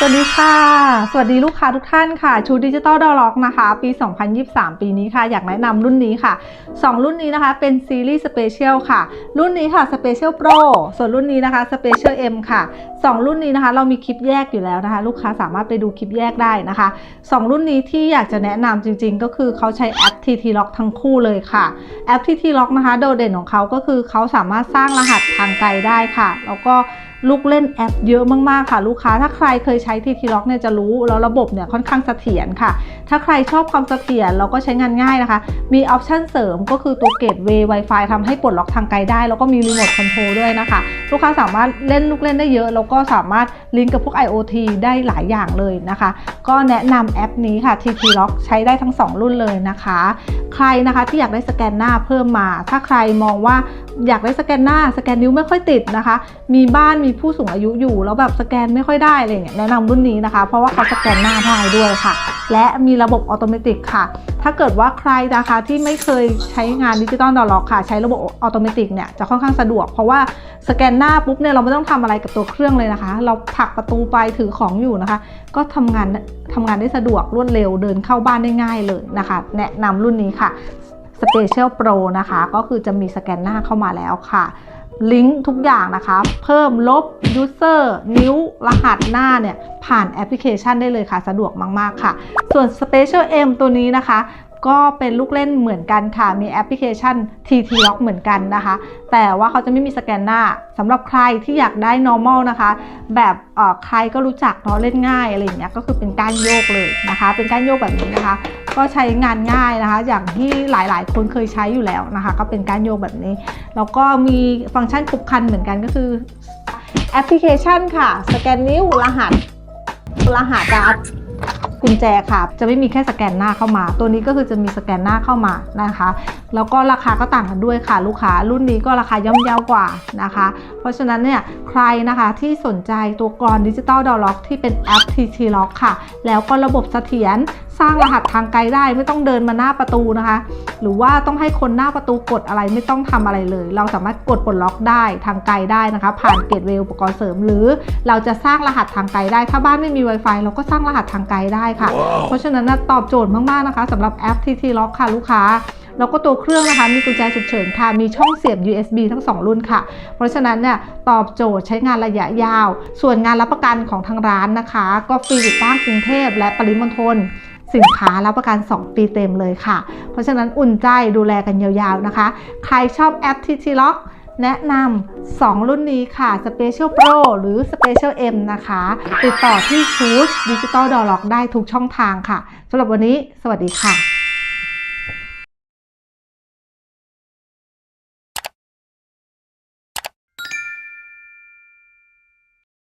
สวัสดีค่ะ สวัสดีลูกค้าทุกท่านค่ะชูดิจิตอลดอลล็อกนะคะ ปี 2023 ปีนี้ค่ะ อยากแนะนำรุ่นนี้ค่ะ 2 รุ่นนี้นะคะเป็นซีรีส์สเปเชียลค่ะ รุ่นนี้ค่ะสเปเชียลโปรส่วนรุ่นนี้นะคะสเปเชียลเอ็มค่ะ 2 รุ่นนี้นะคะเรามีคลิปแยกอยู่แล้วนะคะ ลูกค้าสามารถไปดูคลิปแยกได้นะคะ 2 รุ่นนี้ที่อยากจะแนะนำจริง ๆ ก็คือเขาใช้แอป TT Lock ทั้งคู่เลยค่ะ แอป TT Lock นะคะโดดเด่นของเขาก็คือเขาสามารถสร้างรหัสทางไกลได้ค่ะ แล้วก็ ลูกเล่นแอปเยอะมากๆค่ะลูกค้าถ้าใครเคยใช้ TT Lock เนี่ยจะรู้แล้วระบบเนี่ยค่อนข้างเสถียรค่ะ ถ้าใครชอบความเสถียรแล้วก็ใช้งานง่ายนะคะ มีออปชันเสริมก็คือตัวเกตเวย์ Wi-Fi ทำให้ปลดล็อกทางไกลได้ แล้วก็มีรีโมทคอนโทรลด้วยนะคะ ลูกค้าสามารถเล่นลูกเล่นได้เยอะ แล้วก็สามารถลิงก์กับพวก IoT ได้หลายอย่างเลยนะคะ ก็แนะนำแอปนี้ค่ะ TT Lock ใช้ได้ทั้ง 2 รุ่นเลยนะคะ ใครนะคะที่อยากได้สแกนหน้าเพิ่มมา ถ้าใครมองว่าอยากได้สแกนหน้าสแกนนิ้วไม่ค่อยติดนะคะ มีบ้านมีีผู้สูงอายุอยู่ แล้วแบบสแกนไม่ค่อยได้อะไรเงี้ยแนะนำรุ่นนี้นะคะ เพราะว่าเขาสแกนหน้าได้ด้วยค่ะ และมีระบบออโตเมติค่ะ ถ้าเกิดว่าใครนะคะที่ไม่เคยใช้งานดิจิตอลดอลล็อกค่ะ ใช้ระบบออโตเมติเนี่ยจะค่อนข้างสะดวก เพราะว่าสแกนหน้าปุ๊บเนี่ยเราไม่ต้องทำอะไรกับตัวเครื่องเลยนะคะ เราผลักประตูไปถือของอยู่นะคะ ก็ทำงานทำงานได้สะดวกรวดเร็วเดินเข้าบ้านได้ง่ายเลยนะคะ แนะนำรุ่นนี้ค่ะ Special Pro นะคะ ก็คือจะมีสแกนหน้าเข้ามาแล้วค่ะ ลิงก์ทุกอย่างนะคะ เพิ่มลบ User นิ้ว รหัสหน้าเนี่ย ผ่านแอปพลิเคชันได้เลยค่ะ สะดวกมาก ๆ ค่ะ ส่วน Special M ตัวนี้นะคะก็เป็นลูกเล่นเหมือนกันค่ะ มีแอปพลิเคชัน TT Lock เหมือนกันนะคะ แต่ว่าเขาจะไม่มีสแกนหน้าสำหรับใครที่อยากได้ normal นะคะ แบบเอ่อใครก็รู้จักเนาะเล่นง่ายอะไรอย่างเงี้ย ก็คือเป็นก้านโยกเลยนะคะ เป็นก้านโยกแบบนี้นะคะก็ใช้งานง่ายนะคะ อย่างที่หลายๆ คนเคยใช้อยู่แล้วนะคะ ก็เป็นกานโยกแบบนี้ แล้วก็มีฟังก์ชันครบคันเหมือนกันก็คือแอปพลิเคชันค่ะ สแกนนิ้วรหัส รหัสการ์ดกุญแจค่ะ จะไม่มีแค่สแกนหน้าเข้ามา ตัวนี้ก็คือจะมีสแกนหน้าเข้ามานะคะ แล้วก็ราคาก็ต่างกันด้วยค่ะ ลูกค้ารุ่นนี้ก็ราคาย่อมเยาวกว่านะคะ เพราะฉะนั้นเนี่ยใครนะคะที่สนใจตัวกรอนดิจิตอลดอลล็อกที่เป็นแอป TT Lock ค่ะ แล้วก็ระบบเสถียร สร้างรหัสทางไกลได้ไม่ต้องเดินมาหน้าประตูนะคะ หรือว่าต้องให้คนหน้าประตูกดอะไรไม่ต้องทำอะไรเลย เราสามารถกดปลดล็อกได้ทางไกลได้นะคะ ผ่านเกตเวย์อุปกรณ์เสริม หรือเราจะสร้างรหัสทางไกลได้ ถ้าบ้านไม่มี Wi-Fi เราก็สร้างรหัสทางไกลได้ค่ะเพราะฉะนั้นนะตอบโจทย์มากๆนะคะสำหรับแอป TT Lock ค่ะลูกค้าแล้วก็ตัวเครื่องนะคะ มีกุญแจฉุกเฉินค่ะ มีช่องเสียบ USB ทั้ง 2 รุ่นค่ะ เพราะฉะนั้นเนี่ยตอบโจทย์ใช้งานระยะยาว ส่วนงานรับประกันของทางร้านนะคะ ก็ฟรีติดตั้งกรุงเทพและปริมณฑล สินค้ารับประกัน 2 ปีเต็มเลยค่ะ เพราะฉะนั้นอุ่นใจดูแลกันยาวๆนะคะ ใครชอบแอป TT Lock แนะนำ2 รุ่นนี้ค่ะ Special Pro หรือ Special M นะคะ ติดต่อที่ Choose Digital Door Lock ได้ทุกช่องทางค่ะสำหรับวันนี้ สวัสดีค่ะ